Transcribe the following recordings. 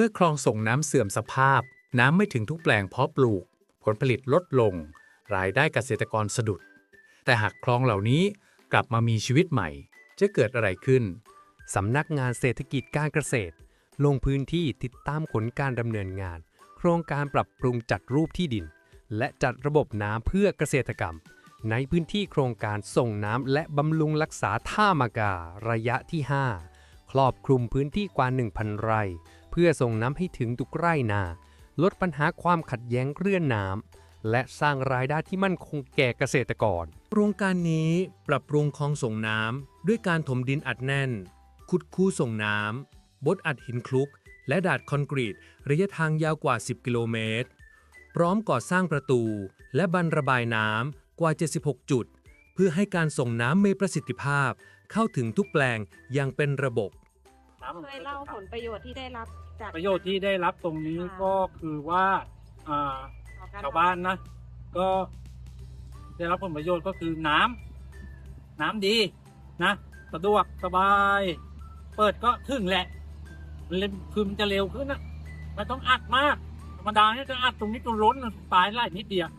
มื่อคลองส่งน้ำเสื่อมสภาพ น้ำไม่ถึงทุกแปลงเพาะปลูก ผลผลิตลดลง รายได้เกษตรกรสะดุด แต่หากคลองเหล่านี้กลับมามีชีวิตใหม่ จะเกิดอะไรขึ้น สำนักงานเศรษฐกิจการเกษตร ลงพื้นที่ติดตามผลการดำเนินงาน โครงการปรับปรุงจัดรูปที่ดิน และจัดระบบน้ำเพื่อเกษตรกรรม ในพื้นที่โครงการส่งน้ำและบำรุงรักษาท่ามากา ระยะที่ 5 ครอบคลุมพื้นที่กว่า 1,000 ไร่ พื่อส่งน้ำให้ถึงทุกไร่นา ลดปัญหาความขัดแย้งเรื่องน้ำและสร้างรายได้ที่มั่นคงแก่เกษตรกร โครงการนี้ปรับปรุงคลองส่งน้ำด้วยการถมดินอัดแน่น ขุดคูส่งน้ำบดอัดหินคลุก และดาดคอนกรีต ระยะทางยาวกว่า 10 กิโลเมตร พร้อมก่อสร้างประตู และบันระบายน้ำกว่า 76 จุด เพื่อให้การส่งน้ำมีประสิทธิภาพ เข้าถึงทุกแปลงอย่างเป็นระบบ ช่วยเล่าผลประโยชน์ที่ได้รับจากประโยชน์ที่ได้รับตรงนี้ค่ะก็คือว่าอ่าต่อการชาวบ้านนะ ก็ ได้รับผลประโยชน์ก็คือน้ำน้ำดีนะสะดวกสบาย เปิดก็ถึงแหละมันเร็วคือมันจะเร็วขึ้นนะมันต้องอัดมากธรรมดาเนี่ยจะอัดตรงนี้จนล้นนะตายไล่นิดเดียว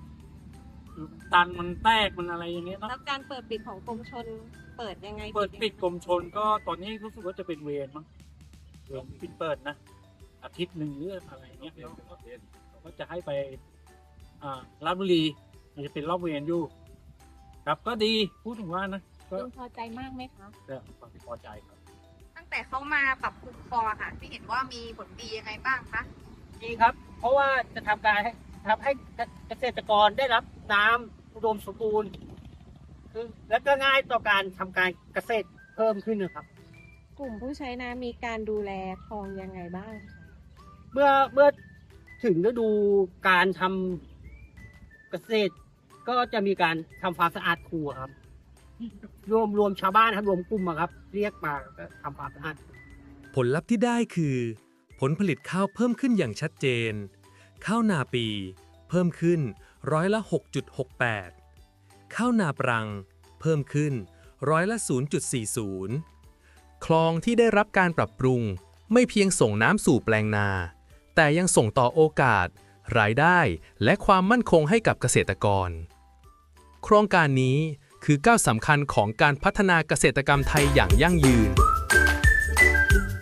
คือตันมันแตกมันอะไรอย่างเงี้ยเนาะแล้วการเปิดปิดของกรมชน เปิดยังไง เปิดปิดกรมชนก็ตอนนี้รู้สึกว่าจะเป็นเวรมั้ง เวรปิดเปิดนะ อาทิตย์หนึ่งหรืออะไรเงี้ยเขาก็เขาก็จะให้ไปอ่าราชบุรีมันจะเป็นรอบเวรอยู่ ครับก็ดีพูดถึงว่านะก็คุณพอใจมากไหมคะก็ความพอใจครับ ตั้งแต่เขามาปรับปรุงคลองอะค่ะที่เห็นว่ามีผลดียังไงบ้างคะดีครับ เพราะว่าจะทำการให้ทำให้เกษตรกรได้รับน้ำอุดมสมบูรณ์คือและก็ง่ายต่อการทำการเกษตรเพิ่มขึ้นนะครับ กลุ่มผู้ใช้น้ำมีการดูแลคลองยังไงบ้างคะเมื่อเมื่อถึงฤดูการทำเกษตร ก็จะมีการทำความสะอาดคูครับ รวมรวมชาวบ้านครับรวมกลุ่มอะครับ เรียกมาก็ทำความสะอาด ผลลัพธ์ที่ได้คือ ผลผลิตข้าวเพิ่มขึ้นอย่างชัดเจน ข้าวนาปี เพิ่มขึ้นร้อยละ 6.68 ข้าวนาปรัง เพิ่มขึ้นร้อยละ 0.40 คลองที่ได้รับการปรับปรุง ไม่เพียงส่งน้ำสู่แปลงนา แต่ยังส่งต่อโอกาส รายได้และความมั่นคงให้กับเกษตรกร โครงการนี้คือก้าวสำคัญของการพัฒนาเกษตรกรรมไทยอย่างยั่งยืน